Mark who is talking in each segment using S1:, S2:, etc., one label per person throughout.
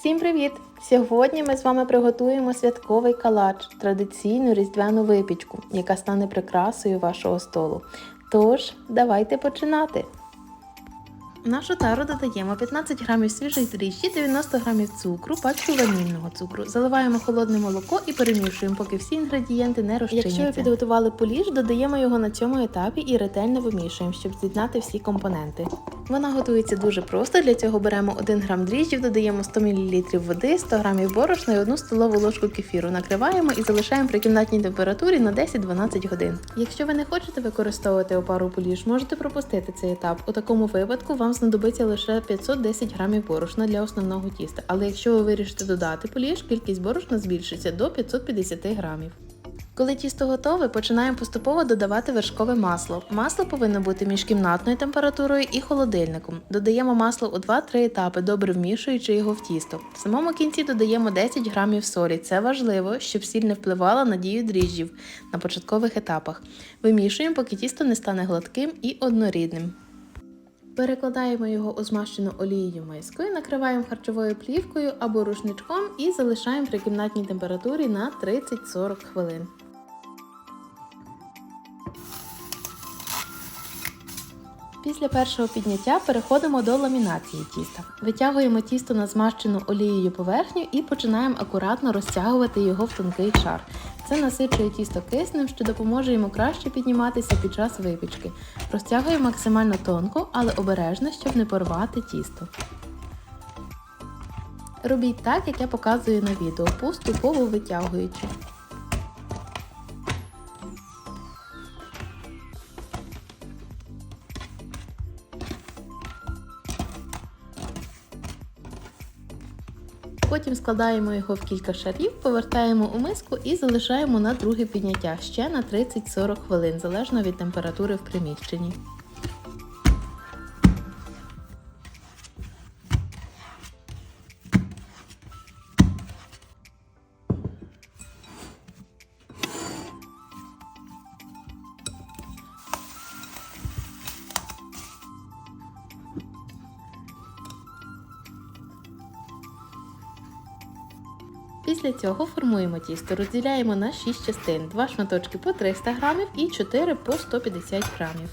S1: Всім привіт! Сьогодні ми з вами приготуємо святковий калач, традиційну різдвяну випічку, яка стане прикрасою вашого столу. Тож, давайте починати. Нашу тару додаємо 15 грамів свіжої дріжджі, 90 грамів цукру, пачку ванільного цукру. Заливаємо холодне молоко і перемішуємо, поки всі інгредієнти не розчиняться. Якщо ви підготували поліж, додаємо його на цьому етапі і ретельно вимішуємо, щоб з'єднати всі компоненти. Вона готується дуже просто. Для цього беремо 1 грам дріжджів, додаємо 100 мл води, 100 грамів борошна і 1 столову ложку кефіру. Накриваємо і залишаємо при кімнатній температурі на 10-12 годин. Якщо ви не хочете використовувати опару поліж, можете пропустити цей етап. У такому випадку вам знадобиться лише 510 грамів борошна для основного тіста. Але якщо ви вирішите додати поліж, кількість борошна збільшиться до 550 грамів. Коли тісто готове, починаємо поступово додавати вершкове масло. Масло повинно бути між кімнатною температурою і холодильником. Додаємо масло у 2-3 етапи, добре вмішуючи його в тісто. В самому кінці додаємо 10 грамів солі. Це важливо, щоб сіль не впливала на дію дріжджів на початкових етапах. Вимішуємо, поки тісто не стане гладким і однорідним. Перекладаємо його у змащену олією миску, накриваємо харчовою плівкою або рушничком і залишаємо при кімнатній температурі на 30-40 хвилин. Після першого підняття переходимо до ламінації тіста. Витягуємо тісто на змащену олією поверхню і починаємо акуратно розтягувати його в тонкий шар. Це насичує тісто киснем, що допоможе йому краще підніматися під час випічки. Розтягуємо максимально тонко, але обережно, щоб не порвати тісто. Робіть так, як я показую на відео, поступово витягуючи. Потім складаємо його в кілька шарів, повертаємо у миску і залишаємо на друге підняття ще на 30-40 хвилин, залежно від температури в приміщенні. Після цього формуємо тісто, розділяємо на 6 частин, 2 шматочки по 300 грамів і 4 по 150 грамів.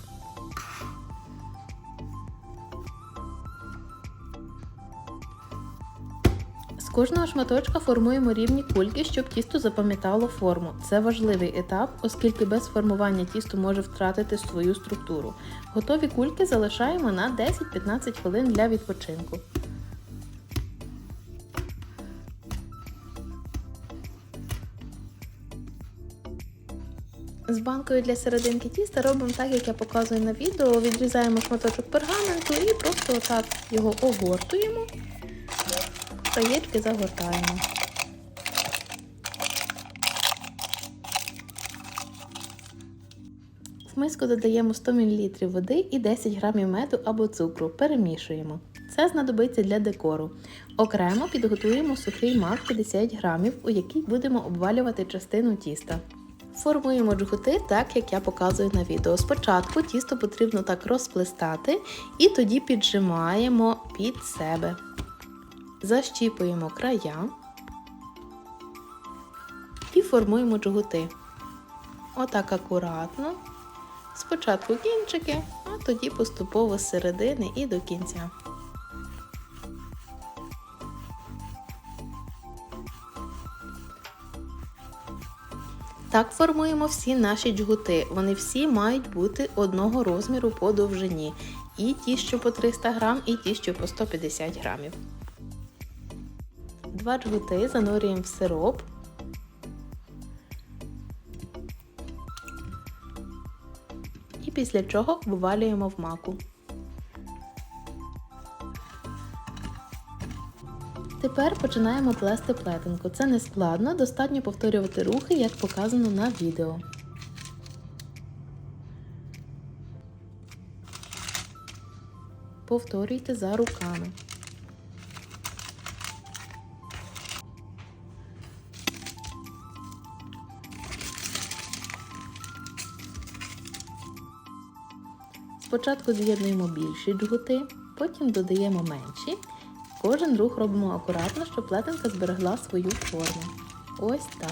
S1: З кожного шматочка формуємо рівні кульки, щоб тісто запам'ятало форму. Це важливий етап, оскільки без формування тісто може втратити свою структуру. Готові кульки залишаємо на 10-15 хвилин для відпочинку. З банкою для серединки тіста робимо так, як я показую на відео. Відрізаємо шматочок пергаменту і просто отак його огортуємо, краєчки загортаємо. В миску додаємо 100 мл води і 10 г меду або цукру. Перемішуємо. Це знадобиться для декору. Окремо підготуємо сухий мак 50 грамів, у який будемо обвалювати частину тіста. Формуємо джгути так, як я показую на відео. Спочатку тісто потрібно так розплестати і тоді піджимаємо під себе. Защіпуємо края і формуємо джгути. Отак акуратно. Спочатку кінчики, а тоді поступово з середини і до кінця. Так формуємо всі наші джгути. Вони всі мають бути одного розміру по довжині. І ті, що по 300 грам, і ті, що по 150 грамів. Два джгути занурюємо в сироп. І після чого вивалюємо в маку. Тепер починаємо плести плетенку. Це не складно, достатньо повторювати рухи, як показано на відео. Повторюйте за руками. Спочатку з'єднуємо більші джгути, потім додаємо менші. Кожен рух робимо акуратно, щоб плетенка зберегла свою форму. Ось так.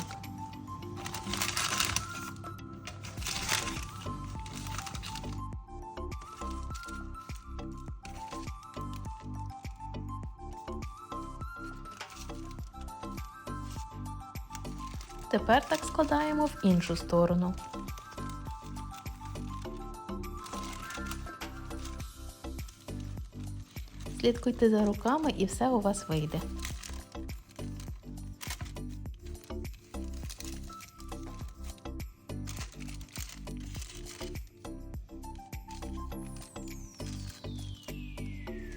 S1: Тепер так складаємо в іншу сторону. Слідкуйте за руками і все у вас вийде.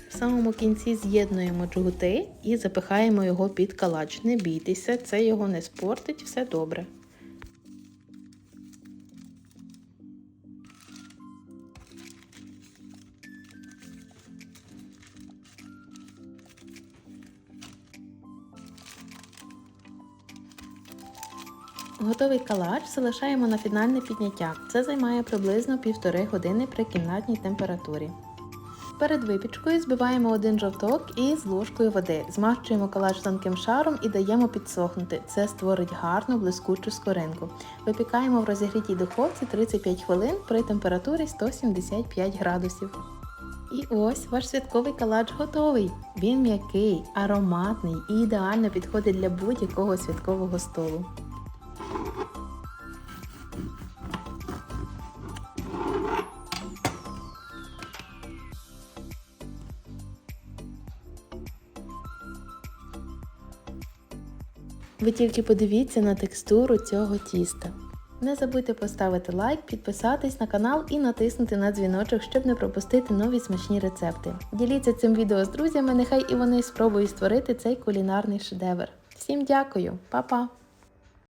S1: В самому кінці з'єднуємо джгути і запихаємо його під калач. Не бійтеся, це його не спортить, все добре. Готовий калач залишаємо на фінальне підняття. Це займає приблизно півтори години при кімнатній температурі. Перед випічкою збиваємо один жовток і з ложкою води. Змащуємо калач тонким шаром і даємо підсохнути. Це створить гарну блискучу скоринку. Випікаємо в розігрітій духовці 35 хвилин при температурі 175 градусів. І ось ваш святковий калач готовий. Він м'який, ароматний і ідеально підходить для будь-якого святкового столу. Ви тільки подивіться на текстуру цього тіста. Не забудьте поставити лайк, підписатись на канал і натиснути на дзвіночок, щоб не пропустити нові смачні рецепти. Діліться цим відео з друзями, нехай і вони спробують створити цей кулінарний шедевр. Всім дякую, Па-па!